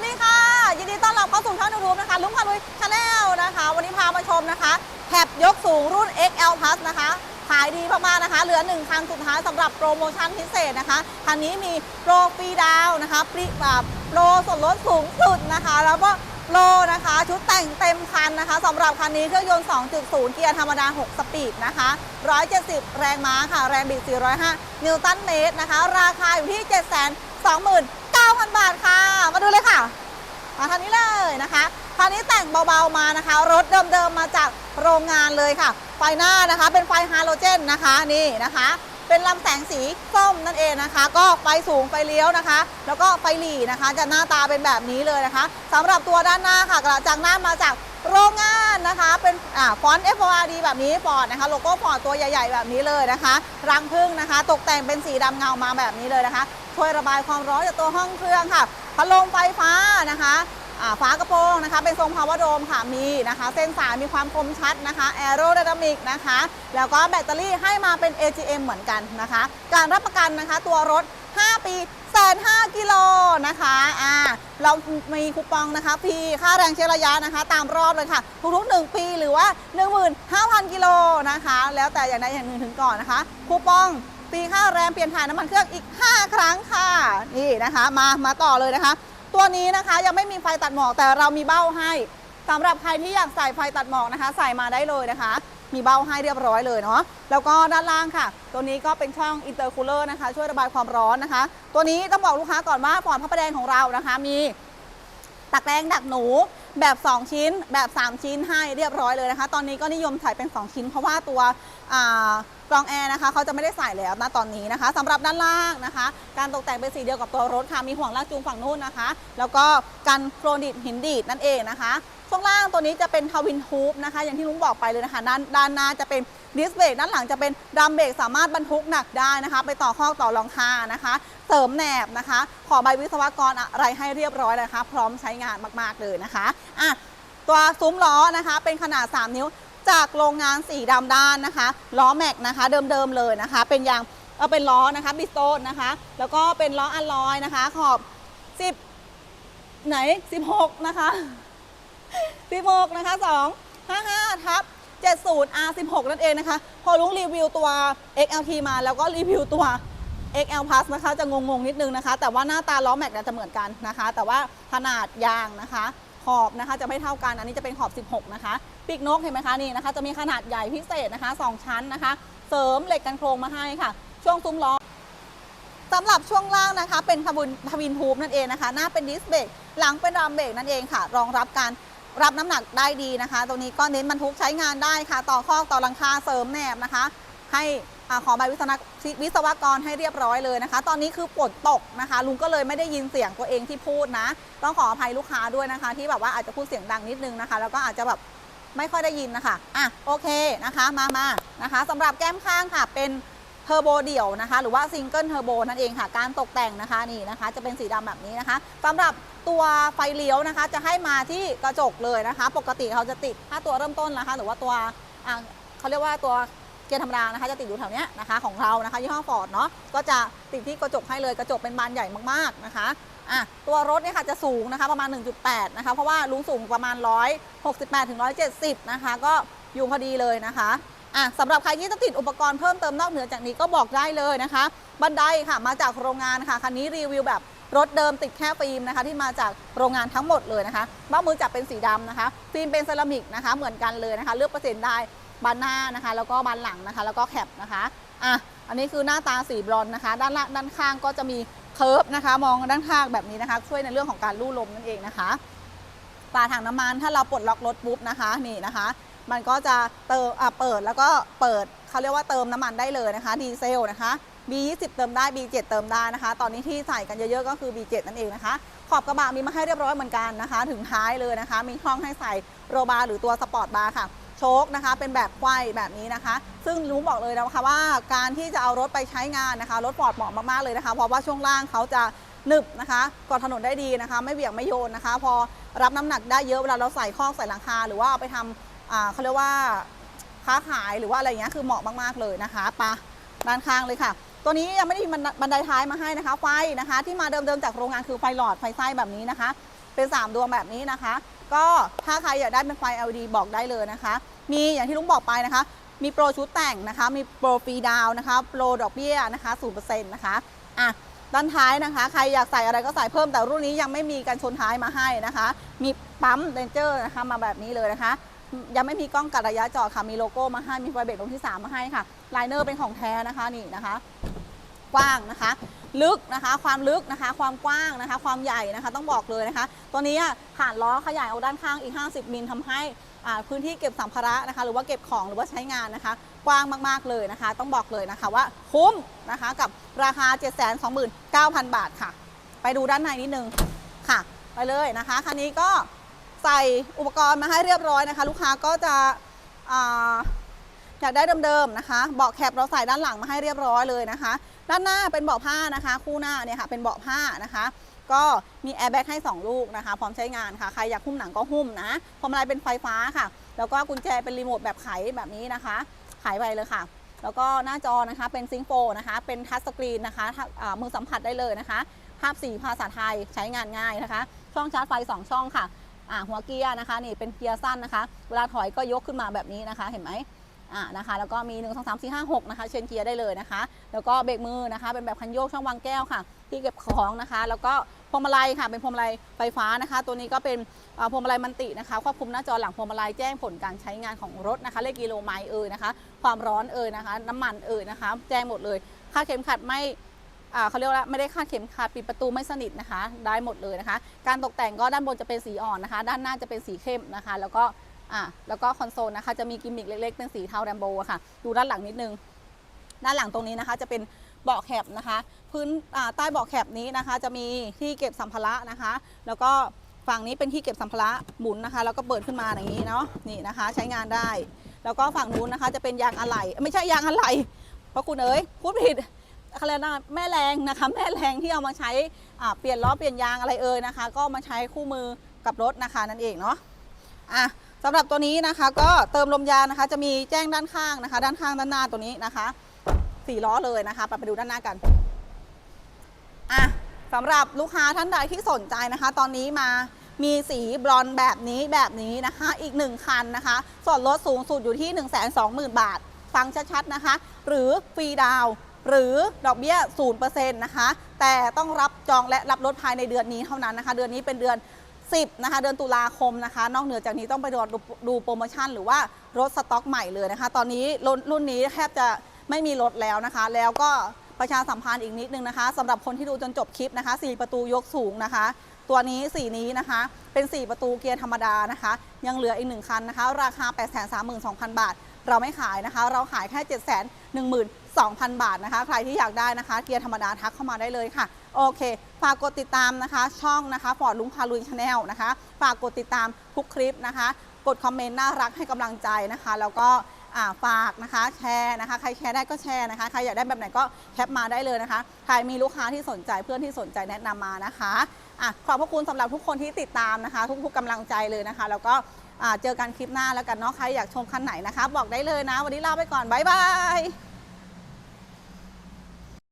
วัสดีค่ะ ยินดีต้อนรับเข้าสู่ช่องยูทูบนะคะ ลุงพาลุยชาแนลนะคะ วันนี้พามาชมนะคะแถบยกสูงรุ่น XL Plus นะคะ ขายดีมากๆนะคะ เหลือ 1 คันสุดท้ายสำหรับโปรโมชั่นพิเศษนะคะคันนี้มีโปรฟรีดาวนะคะปรีแบบโปรส่วนลดสูงสุดนะคะ แล้วก็โปรนะคะชุดแต่งเต็มคันนะคะสำหรับคันนี้เครื่องยนต์ 2.0 เกียร์ธรรมดา 6 สปีดนะคะ 170 แรงม้าค่ะ แรงบิด 405 นิวตันเมตรนะคะ ราคาอยู่ที่ 7 2 0 0 0 9,000 บาทค่ะ มาดูเลยค่ะ มาทางนี้เลยนะคะคันนี้แต่งเบาๆมานะคะ รถเดิมๆมาจากโรงงานเลยค่ะ ไฟหน้านะคะ เป็นไฟฮาโลเจนนะคะนี่นะคะ เป็นลำแสงสีส้มนั่นเองนะคะ ก็ไฟสูงไฟเลี้ยวนะคะ แล้วก็ไฟหลีนะคะ จะหน้าตาเป็นแบบนี้เลยนะคะสำหรับตัวด้านหน้าค่ะกระจังหน้ามาจากโรงงานนะคะเป็นอ่าฟอนต์ F O R D แบบนี้ฟอร์ดนะคะโลโก้ฟอร์ดตัวใหญ่ ๆ แบบนี้เลยนะคะ รังพึ่งนะคะ ตกแต่งเป็นสีดำเงามาแบบนี้เลยนะคะ ช่วยระบายความร้อนจากตัวห้องเครื่องค่ะพัดลมไฟฟ้านะคะอ่าฝากระโปรงนะคะ เป็นทรงพาวเวอร์โดมค่ะมีนะคะ เส้นสายมีความคมชัดนะคะแอโร d y นามิกนะคะ แล้วก็แบตเตอรี่ให้มาเป็น AGM เหมือนกันนะคะ การรับประกันนะคะ ตัวรถ 5 ปีแสนห้ากิโลนะคะอ่าเรามีคูปองนะคะฟรีค่าแรงเชื้อระยะนะคะ ตามรอบเลยค่ะ ทุกๆ 1 ปีหรือว่า 15,000 กิโลนะคะ แล้วแต่อย่างใดอย่างหนึ่งถึงก่อนนะคะคูปอง ฟรีค่าแรงเปลี่ยนถ่ายน้ำมันเครื่องอีก 5 ครั้งค่ะ นี่นะคะมามาต่อเลยนะคะ ตัวนี้นะคะยังไม่มีไฟตัดหมอกแต่เรามีเบ้าให้สำหรับใครที่อยากใส่ไฟตัดหมอกนะคะ ใส่มาได้เลยนะคะ มีเบ้าให้เรียบร้อยเลยเนาะแล้วก็ด้านล่างค่ะ ตัวนี้ก็เป็นช่องอินเตอร์คูลเลอร์นะคะ ช่วยระบายความร้อนนะคะ ตัวนี้ต้องบอกลูกค้าก่อนว่าฟอร์ดพระประแดงของเรานะคะ มีตักแรงดักหนู แบบ 2 ชิ้นแบบ 3 ชิ้นให้เรียบร้อยเลยนะคะ ตอนนี้ก็นิยมใส่เป็น 2 ชิ้น เพราะว่าตัวกรองแอร์นะคะเขาจะไม่ได้ใส่แล้วนะตอนนี้นะคะสำหรับด้านล่างนะคะ การตกแต่งเป็นสีเดียวกับตัวรถค่ะมีห่วงลากจูงฝั่งนู้นนะคะ แล้วก็กันโครนิดหินดีดนั่นเองนะคะช่วงล่างตัวนี้จะเป็นทวินฮูปนะคะ อย่างที่ลุงบอกไปเลยนะคะ ด้านด้านหน้าจะเป็น ดิสเบรกด้านหลังจะเป็นดัมเบรกสามารถบรรทุกหนักได้นะคะ ไปต่อข้อต่อรองคานะคะ เสริมแหนบนะคะ ขอใบวิศวกรอะไรให้เรียบร้อยนะคะ พร้อมใช้งานมากๆเลยนะคะอะตัวซุ้มล้อนะคะ เป็นขนาด 3 นิ้วจากโรงงานสีดำด้านนะคะล้อแม็กนะคะ เดิมๆเลยนะคะ เป็นยางเออเป็นล้อนะคะบิสโตนนะคะ แล้วก็เป็นล้ออัลลอยนะคะ ขอบ 10 ไหน 16 นะคะ 16 นะคะ 2 55 ทับ 70 R16 นั่นเองนะคะ พอลุงรีวิวตัว XLT มาแล้วก็รีวิวตัว XL Plus นะคะจะงงๆนิดนึงนะคะ แต่ว่าหน้าตาล้อแม็กจะเหมือนกันนะคะ แต่ว่าขนาดยางนะคะขอบนะคะจะไม่เท่ากันอันนี้จะเป็นขอบ 16 นะคะ ปีกนกเห็นไหมคะนี่นะคะ จะมีขนาดใหญ่พิเศษนะคะ 2 ชั้นนะคะ เสริมเหล็กกันโครงมาให้ค่ะ ช่วงซุ้มล้อสำหรับช่วงล่างนะคะ เป็นทวินทวินทูบนั่นเองนะคะ หน้าเป็นดิสเบรกหลังเป็นรามเบรกนั่นเองค่ะ รองรับการ รับน้ำหนักได้ดีนะคะ ตรงนี้ก็เน้นบรรทุกใช้งานได้ค่ะ ต่อข้อกต่อหลังคาเสริมแหนบนะคะ ให้อขอใบวิศววิศวกรให้เรียบร้อยเลยนะคะ ตอนนี้คือฝนตกนะคะ ลุงก็เลยไม่ได้ยินเสียงตัวเองที่พูดนะ ต้องขออภัยลูกค้าด้วยนะคะ ที่แบบว่าอาจจะพูดเสียงดังนิดนึงนะคะ แล้วก็อาจจะแบบไม่ค่อยได้ยินนะคะ อะโอเคนะคะ มามานะคะสำหรับแก้มข้างค่ะเป็นเทอร์โบเดี่ยวนะคะ หรือว่าซิงเกิลเทอร์โบนั่นเองค่ะ การตกแต่งนะคะนี่นะคะ จะเป็นสีดำแบบนี้นะคะสำหรับ ตัวไฟเลี้ยวนะคะ จะให้มาที่กระจกเลยนะคะ ปกติเขาจะติดถ้าตัวเริ่มต้นนะคะ หรือว่าตัวเขาเรียกว่าตัวเกียร์ธรรมดานะคะ จะติดอยู่แถวเนี้ยนะคะ ของเรานะคะยี่ห้อฟอร์ดเนาะก็จะติดที่กระจกให้เลยกระจกเป็นบานใหญ่มากๆนะคะอะตัวรถเนี่ยค่ะจะสูงนะคะประมาณ 1.8 นะคะ เพราะว่าลุงสูงประมาณ 168ถึง170 นะคะ ก็อยู่พอดีเลยนะคะอะสำหรับใครที่จะติดอุปกรณ์เพิ่มเติมนอกเหนือจากนี้ก็บอกได้เลยนะคะ บันไดค่ะมาจากโรงงานค่ะคันนี้รีวิวแบบ รถเดิมติดแค่ฟิล์มนะคะที่มาจากโรงงานทั้งหมดเลยนะคะบ้ามือจับเป็นสีดำนะคะ ฟิล์มเป็นเซรามิกนะคะเหมือนกันเลยนะคะ เลือกเปอร์เซ็นต์ได้บานหน้านะคะ แล้วก็บานหลังนะคะ แล้วก็แคปนะคะอะอันนี้คือหน้าตาสีบรอนนะคะ ด้านล่างด้านข้างก็จะมีเคิร์ฟนะคะ มองด้านข้างแบบนี้นะคะ ช่วยในเรื่องของการลู่ลมนั่นเองนะคะฝาถังน้ำมันถ้าเราปลดล็อกรถปุ๊บนะคะนี่นะคะ มันก็จะเติมอะเปิดแล้วก็เปิดเขาเรียกว่าเติมน้ำมันได้เลยนะคะ ดีเซลนะคะ B20 เติมได้ B7 เติมได้นะคะ ตอนนี้ที่ใส่กันเยอะๆก็คือ B7 นั่นเองนะคะ ขอบกระบะมีมาให้เรียบร้อยเหมือนกันนะคะ ถึงท้ายเลยนะคะ มีช่องให้ใส่โรบาร์หรือตัวสปอร์ตบาร์ค่ะโชคนะคะเป็นแบบไขว้แบบนี้นะคะ ซึ่งรู้บอกเลยนะคะว่าการที่จะเอารถไปใช้งานนะคะ รถฟอร์ดเหมาะมากๆเลยนะคะ เพราะว่าช่วงล่างเขาจะหนึบนะคะกดถนนได้ดีนะคะ ไม่เบี่ยงไม่โยนนะคะ พอรับน้ำหนักได้เยอะเวลาเราใส่ข้อกใส่หลังคา หรือว่าเอาไปทำเขาเรียกว่าค้าขายหรือว่าอะไรอย่างเงี้ยคือเหมาะมากๆเลยนะคะปะด้านข้างเลยค่ะ ตัวนี้ยังไม่ได้มีบันไดท้ายมาให้นะคะ ไฟนะคะ ที่มาเดิมๆจากโรงงานคือไฟหลอดไฟไส้แบบนี้นะคะ เป็น 3 ดวงแบบนี้นะคะ ก็ถ้าใครอยากได้เป็นไฟ LED บอกได้เลยนะคะ มีอย่างที่ลุงบอกไปนะคะ มีโปรชุดแต่งนะคะ มีโปรฟรีดาวนะคะ โปรดอกเบี้ยนะคะ0%นะคะอะด้านท้ายนะคะ ใครอยากใส่อะไรก็ใส่เพิ่มแต่รุ่นนี้ยังไม่มีกันชนท้ายมาให้นะคะ มีปั๊มเรนเจอร์นะคะมาแบบนี้เลยนะคะ ยังไม่มีกล้องกัดระยะจอดค่ะ มีโลโก้มาให้ มีไฟเบรกตรงที่ 3 มาให้ค่ะไลเนอร์เป็นของแท้นะคะนี่นะคะ กว้างนะคะ ลึกนะคะ ความลึกนะคะ ความกว้างนะคะ ความใหญ่นะคะ ต้องบอกเลยนะคะ ตัวนี้ผ่านล้อขยายออกด้านข้างอีก 50 มิลทำให้พื้นที่เก็บสัมภาระนะคะ หรือว่าเก็บของหรือว่าใช้งานนะคะ กว้างมากๆเลยนะคะ ต้องบอกเลยนะคะว่าคุ้มนะคะกับราคา 729,000 บาทค่ะ ไปดูด้านในนิดนึงค่ะ ไปเลยนะคะคันนี้ก็ใส่อุปกรณ์มาให้เรียบร้อยนะคะ ลูกค้าก็จะ อยากได้เดิมๆนะคะเบาะแคปเราใส่ด้านหลังมาให้เรียบร้อยเลยนะคะ ด้านหน้าเป็นเบาะผ้านะคะ คู่หน้าเนี่ยค่ะเป็นเบาะผ้านะคะ ก็มีแอร์แบ็กให้ 2 ลูกนะคะ พร้อมใช้งานค่ะ ใครอยากหุ้มหนังก็หุ้มนะพวงมาลัยเป็นไฟฟ้าค่ะ แล้วก็กุญแจเป็นรีโมทแบบไขแบบนี้นะคะ ไขไปเลยค่ะ แล้วก็หน้าจอนะคะเป็นซิงโฟนะคะ เป็นทัชสกรีนนะคะมือสัมผัสได้เลยนะคะ ภาพสีภาษาไทยใช้งานง่ายนะคะ ช่องชาร์จไฟ 2 ช่องค่ะหัวเกียร์นะคะนี่เป็นเกียร์สั้นนะคะ เวลาถอยก็ยกขึ้นมาแบบนี้นะคะ เห็นไหม อ่านะคะแล้วก็มี 1 2 3 4 5 6นะคะเชนเกียร์ได้เลยนะคะ แล้วก็เบรกมือนะคะเป็นแบบคันโยกช่องวางแก้วค่ะ ที่เก็บของนะคะ แล้วก็พวงมาลัยค่ะเป็นพวงมาลัยไฟฟ้านะคะ ตัวนี้ก็เป็นพวงมาลัยมันตินะคะควบคุมหน้าจอหลังพวงมาลัยแจ้งผลการใช้งานของรถนะคะเลขกิโลไมล์เอ่ยนะคะ ความร้อนเอ่ยนะคะ น้ำมันเอ่ยนะคะ แจ้งหมดเลยค่าเข็มขัดไม่อ่าเขาเรียกว่าไม่ได้คาดเข็มขัดปิดประตูไม่สนิทนะคะ ได้หมดเลยนะคะ การตกแต่งก็ด้านบนจะเป็นสีอ่อนนะคะ ด้านหน้าจะเป็นสีเข้มนะคะ แล้วก็ อ่าแล้วก็คอนโซลนะคะจะมีกิมมิคเล็กๆ เป็นสีเทาแรมโบะค่ะ ดูด้านหลังนิดนึง ด้านหลังตรงนี้นะคะ จะเป็นเบาะแคปนะคะ พื้นใต้เบาะแคปนี้นะคะ จะมีที่เก็บสัมภาระนะคะ แล้วก็ฝั่งนี้เป็นที่เก็บสัมภาระหมุนนะคะ แล้วก็เปิดขึ้นมาอย่างนี้เนาะนี่นะคะ ใช้งานได้ แล้วก็ฝั่งนู้นนะคะ จะเป็นยางอะไหล่ไม่ใช่ยางอะไหล่เพราะคุณเอ๋ยพูดผิดเขาเรียกว่าแม่แรงนะคะ แม่แรงที่เอามาใช้เปลี่ยนล้อเปลี่ยนยางอะไรเอ่ยนะคะ ก็มาใช้คู่มือกับรถนะคะนั่นเองเนาะอะ สำหรับตัวนี้นะคะ ก็เติมลมยางนะคะ จะมีแจ้งด้านข้างนะคะ ด้านข้างด้านหน้าตัวนี้นะคะสี่ล้อเลยนะคะไปดูด้านหน้ากันอะสำหรับลูกค้าท่านใดที่สนใจนะคะ ตอนนี้มามีสีบลอนแบบนี้แบบนี้นะคะ อีกหนึ่งคันนะคะ ส่วนลดสูงสุดอยู่ที่ 1 2 0 0 0 0 บาท ฟังชัดๆนะคะ หรือฟรีดาวหรือดอกเบี้ย0%นะคะ แต่ต้องรับจองและรับรถภายในเดือนนี้เท่านั้นนะคะ เดือนนี้เป็นเดือน 10 นะคะ เดือนตุลาคมนะคะ นอกเหนือจากนี้ต้องไปดูดูโปรโมชั่น หรือว่ารถสต็อกใหม่เลยนะคะ ตอนนี้รุ่นรุ่นนี้แทบจะไม่มีรถแล้วนะคะ แล้วก็ประชาสัมพันธ์อีกนิดนึงนะคะสำหรับคนที่ดูจนจบคลิปนะคะ 4 ประตูยกสูงนะคะ ตัวนี้สีนี้นะคะ เป็น 4 ประตูเกียร์ธรรมดานะคะ ยังเหลืออีก 1 คันนะคะ ราคา 832,000 บาท เราไม่ขายนะคะ เราขายแค่ 12,000 บาทนะคะ ใครที่อยากได้นะคะ เกียร์ธรรมดาทักเข้ามาได้เลยค่ะ โอเค ฝากกดติดตามนะคะ ช่องนะคะฟอร์ดลุงพาลุยชาแนลนะคะ ฝากกดติดตามทุกคลิปนะคะ กดคอมเมนต์น่ารักให้กำลังใจนะคะ แล้วก็ฝากนะคะแชร์นะคะ ใครแชร์ได้ก็แชร์นะคะ ใครอยากได้แบบไหนก็แคปมาได้เลยนะคะ ใครมีลูกค้าที่สนใจเพื่อนที่สนใจแนะนำมานะคะอะขอบพระคุณสำหรับทุกคนที่ติดตามนะคะ ทุกๆกำลังใจเลยนะคะ แล้วก็ เจอกันคลิปหน้าแล้วกันเนาะใครอยากชมคันไหนนะคะ บอกได้เลยนะ วันนี้ลาไปก่อนบ๊ายบาย